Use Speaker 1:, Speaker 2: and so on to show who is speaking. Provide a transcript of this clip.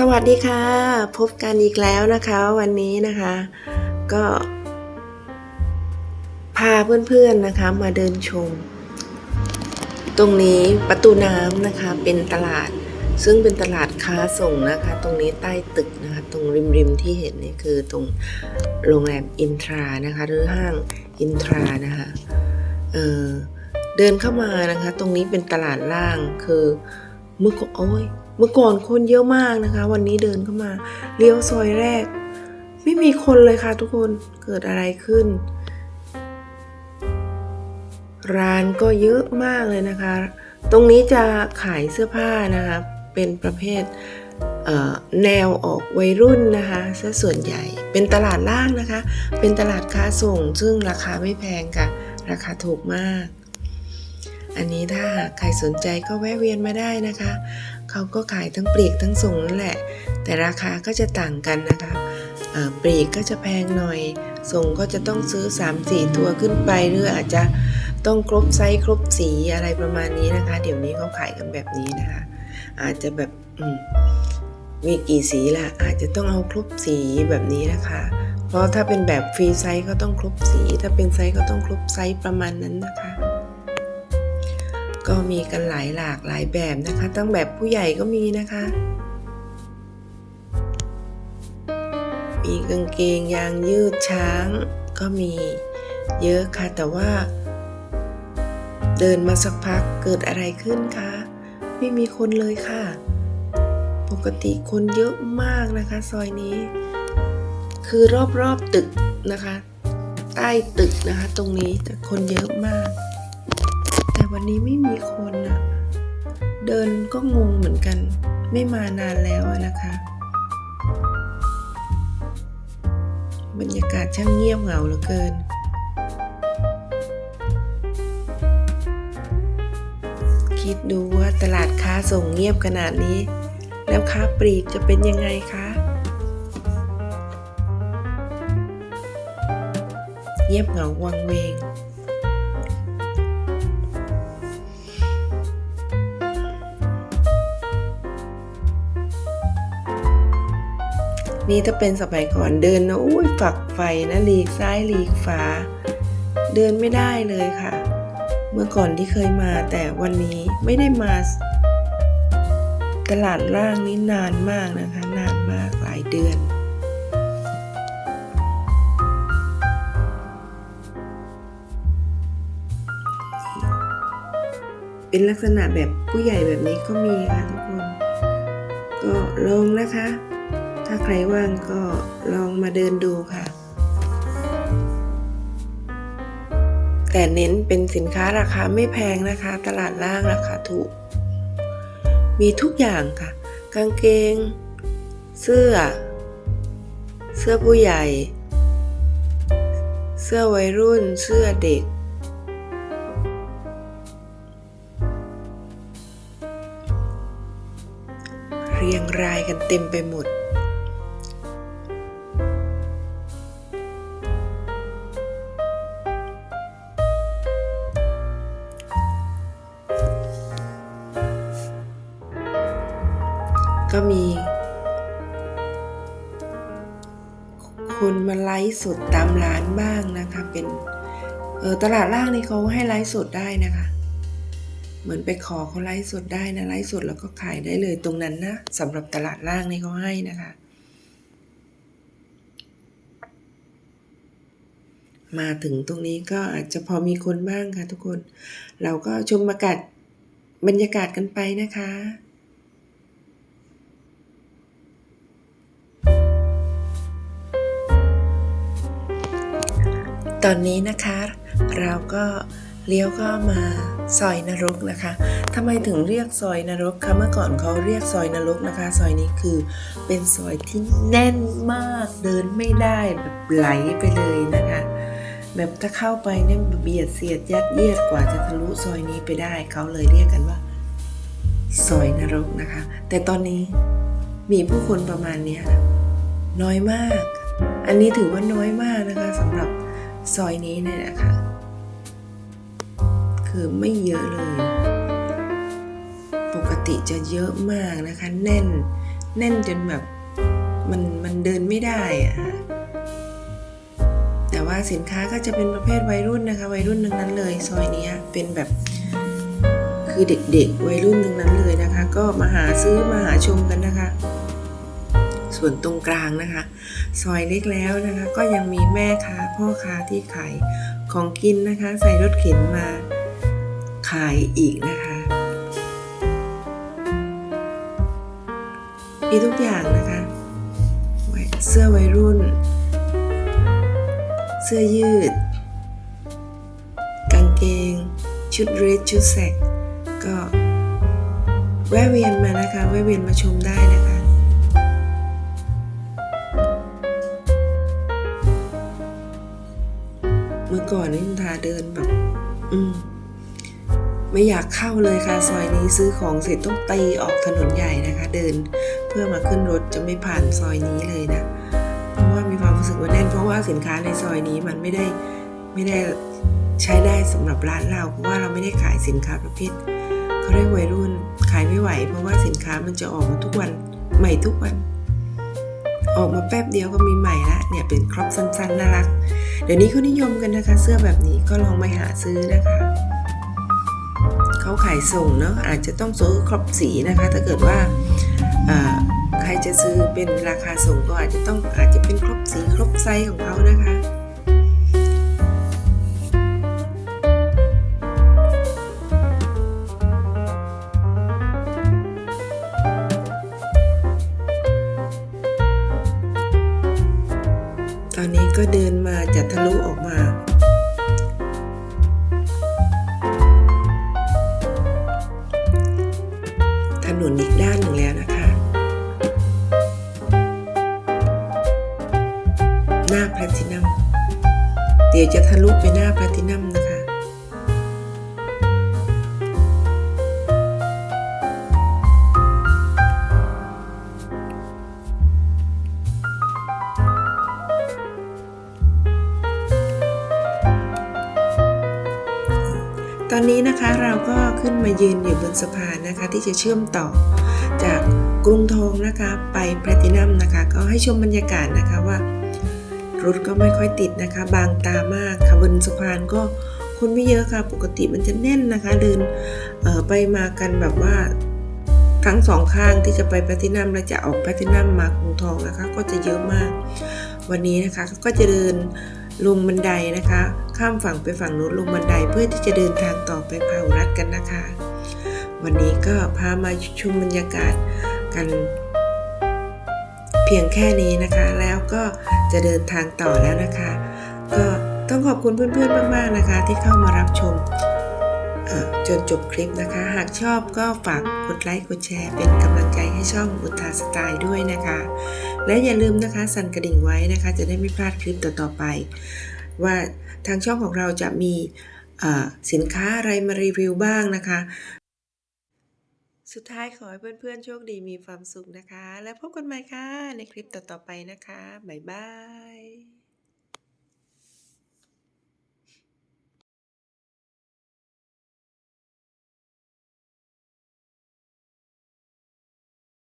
Speaker 1: สวัสดีค่ะ พบกันอีกแล้วนะคะ วันนี้นะคะ ก็ พาเพื่อนๆนะคะ มาเดินชม ตรงนี้ประตูน้ำนะคะ เป็นตลาด ซึ่งเป็นตลาดค้าส่งนะคะ ตรงนี้ใต้ตึกนะคะ ตรงริมๆที่เห็นนี่คือตรงโรงแรมอินทรานะคะ หรือห้างอินทรานะคะ เออเดินเข้ามานะคะ ตรงนี้เป็นตลาดล่างคือเมื่อก่อนโอ้ย เมื่อก่อนคนเยอะมากนะคะ วันนี้เดินเข้ามาเลี้ยวซอยแรก ไม่มีคนเลยค่ะทุกคนเกิดอะไรขึ้น ร้านก็เยอะมากเลยนะคะ ตรงนี้จะขายเสื้อผ้านะคะ เป็นประเภทแนวออกวัยรุ่นนะคะซะส่วนใหญ่เป็นตลาดล่างนะคะ เป็นตลาดค้าส่ง ซึ่งราคาไม่แพงค่ะ ราคาถูกมาก อันนี้ถ้าหากใครสนใจก็แวะเวียนมาได้นะคะ เขาก็ขายทั้งปลีกทั้งส่งนั่นแหละ แต่ราคาก็จะต่างกันนะคะเปลีกก็จะแพงหน่อย ส่งก็จะต้องซื้อ 3-4 ตัวขึ้นไปหรืออาจจะต้องครบไซส์ครบสีอะไรประมาณนี้นะคะ เดี๋ยวนี้เขาขายกันแบบนี้นะคะ อาจจะแบบอืมมีกี่สีล่ะ อาจจะต้องเอาครบสีแบบนี้นะคะ เพราะถ้าเป็นแบบฟรีไซส์ก็ต้องครบสี ถ้าเป็นไซส์ก็ต้องครบไซส์ประมาณนั้นนะคะ ก็มีกันหลายหลากหลายแบบนะคะ ตั้งแบบผู้ใหญ่ก็มีนะคะ มีกางเกงยางยืดช้างก็มีเยอะค่ะ แต่ว่า เดินมาสักพักเกิดอะไรขึ้นคะ ไม่มีคนเลยค่ะ ปกติคนเยอะมากนะคะ ซอยนี้ คือรอบๆตึกนะคะ ใต้ตึกนะคะ ตรงนี้แต่คนเยอะมาก วันนี้ไม่มีคนอะเดินก็งงเหมือนกัน ไม่มานานแล้วนะคะ บรรยากาศช่างเงียบเหงาเหลือเกิน คิดดูว่าตลาดค้าส่งเงียบขนาดนี้ แล้วค้าปลีกจะเป็นยังไงคะเงียบเหงาวังเวง นี่ถ้าเป็นสมัยก่อนเดินนะอุ้ยฝักไฟนะหลีกซ้ายหลีกฝาเดินไม่ได้เลยค่ะ เมื่อก่อนที่เคยมาแต่วันนี้ไม่ได้มา ตลาดล่างนี้นานมากนะคะ นานมากหลายเดือนเป็นลักษณะแบบผู้ใหญ่แบบนี้ก็มีค่ะทุกคน ก็ลองนะคะ ถ้าใครว่างก็ลองมาเดินดูค่ะ แต่เน้นเป็นสินค้าราคาไม่แพงนะคะ ตลาดล่างราคาถูก มีทุกอย่างค่ะ กางเกง เสื้อ เสื้อผู้ใหญ่ เสื้อวัยรุ่น เสื้อเด็กเรียงรายกันเต็มไปหมด คนมาไลฟ์สดตามร้านบ้างนะคะ เป็นเออตลาดล่างนี่เขาให้ไลฟ์สดได้นะคะ เหมือนไปขอเขาไลฟ์สดได้นะไลฟ์สดแล้วก็ขายได้เลยตรงนั้นนะสำหรับตลาดล่างนี่เขาให้นะคะ มาถึงตรงนี้ก็อาจจะพอมีคนบ้างค่ะทุกคน เราก็ชมบรรยากาศบรรยากาศกันไปนะคะ ตอนนี้นะคะ เราก็เลี้ยวเข้ามาซอยนรกนะคะทำไมถึงเรียกซอยนรกคะเมื่อก่อนเขาเรียกซอยนรกนะคะ ซอยนี้คือเป็นซอยที่แน่นมากเดินไม่ได้แบบไหลไปเลยนะคะ แบบถ้าเข้าไปเนี่ยเบียดเสียดยัดเยียดกว่าจะทะลุซอยนี้ไปได้เขาเลยเรียกกันว่าซอยนรกนะคะ แต่ตอนนี้มีผู้คนประมาณนี้น้อยมาก อันนี้ถือว่าน้อยมากนะคะสำหรับ ซอยนี้เนี่ยนะคะ คือไม่เยอะเลย ปกติจะเยอะมากนะคะ แน่น แน่นจนแบบมันมันเดินไม่ได้อะค่ะแต่ว่าสินค้าก็จะเป็นประเภทวัยรุ่นนะคะ วัยรุ่นทั้งนั้นเลย ซอยนี้เป็นแบบคือเด็กๆ วัยรุ่นทั้งนั้นเลยนะคะ ก็มาหาซื้อมาหาชมกันนะคะ ส่วนตรงกลางนะคะ ซอยเล็กแล้วนะคะ ก็ยังมีแม่ค้าพ่อค้าที่ขายของกินนะคะ ใส่รถเข็นมาขายอีกนะคะมีทุกอย่างนะคะเสื้อวัยรุ่น เสื้อยืด กางเกง ชุดเรสชุดแสกก็แวะเวียนมานะคะ แวะเวียนมาชมได้นะคะ ก่อนนี่คุณทาเดินแบบ อืม ไม่อยากเข้าเลยค่ะซอยนี้ซื้อของเสร็จต้องตีออกถนนใหญ่นะคะ เดินเพื่อมาขึ้นรถจะไม่ผ่านซอยนี้เลยนะ เพราะว่ามีความรู้สึกว่าแน่น เพราะว่าสินค้าในซอยนี้มันไม่ได้ไม่ได้ใช้ได้สำหรับร้านเราเพราะว่าเราไม่ได้ขายสินค้าประเภทเขาเรียกวัยรุ่นขายไม่ไหว เพราะว่าสินค้ามันจะออกมาทุกวันใหม่ทุกวัน ออกมาแป๊บเดียวก็มีใหม่ละเนี่ยเป็นครอปสั้นๆน่ารัก เดี๋ยวนี้เขานิยมกันนะคะ เสื้อแบบนี้ก็ลองไปหาซื้อนะคะเขาขายส่งเนาะอาจจะต้องซื้อครบสีนะคะ ถ้าเกิดว่าอ่าใครจะซื้อเป็นราคาส่งก็อาจจะต้องอาจจะเป็นครบสีครบไซส์ของเขานะคะ ตอนนี้ก็เดินมาจะทะลุออกมา ถนนอีกด้านหนึ่งแล้วนะคะ หน้าแพลตินัม เดี๋ยวจะทะลุไปหน้าแพลตินัมนะคะ ตอนนี้นะคะเราก็ขึ้นมายืนอยู่บนสะพานนะคะที่จะเชื่อมต่อจากกรุงทองนะคะไปแพลตินัมนะคะ ก็ให้ชมบรรยากาศนะคะว่ารถก็ไม่ค่อยติดนะคะ บางตามากค่ะบนสะพานก็คนไม่เยอะค่ะ ปกติมันจะแน่นนะคะ เดินออไปมากันแบบว่าทั้งสองข้างที่จะไปแพลตินัมและจะออกแพลตินัมมากรุงทองนะคะ ก็จะเยอะมาก วันนี้นะคะก็จะเดิน ลงบันไดนะคะ ข้ามฝั่งไปฝั่งนู้นลงบันไดเพื่อที่จะเดินทางต่อไปพาหุรัฐกันนะคะ วันนี้ก็พามาชมบรรยากาศกัน เพียงแค่นี้นะคะ แล้วก็จะเดินทางต่อแล้วนะคะ ก็ต้องขอบคุณเพื่อนๆมากๆนะคะ ที่เข้ามารับชม จนจบคลิปนะคะ หากชอบก็ฝากกดไลค์กดแชร์ เป็นกำลังใจให้ช่องอุทาสไตล์ด้วยนะคะ และอย่าลืมนะคะสั่นกระดิ่งไว้นะคะ จะได้ไม่พลาดคลิปต่อๆไป ว่าทางช่องของเราจะมีสินค้าอะไรมารีวิวบ้างนะคะ สุดท้ายขอให้เพื่อนๆโชคดีมีความสุขนะคะ แล้วพบกันใหม่ค่ะในคลิปต่อๆไปนะคะ บ๊ายบาย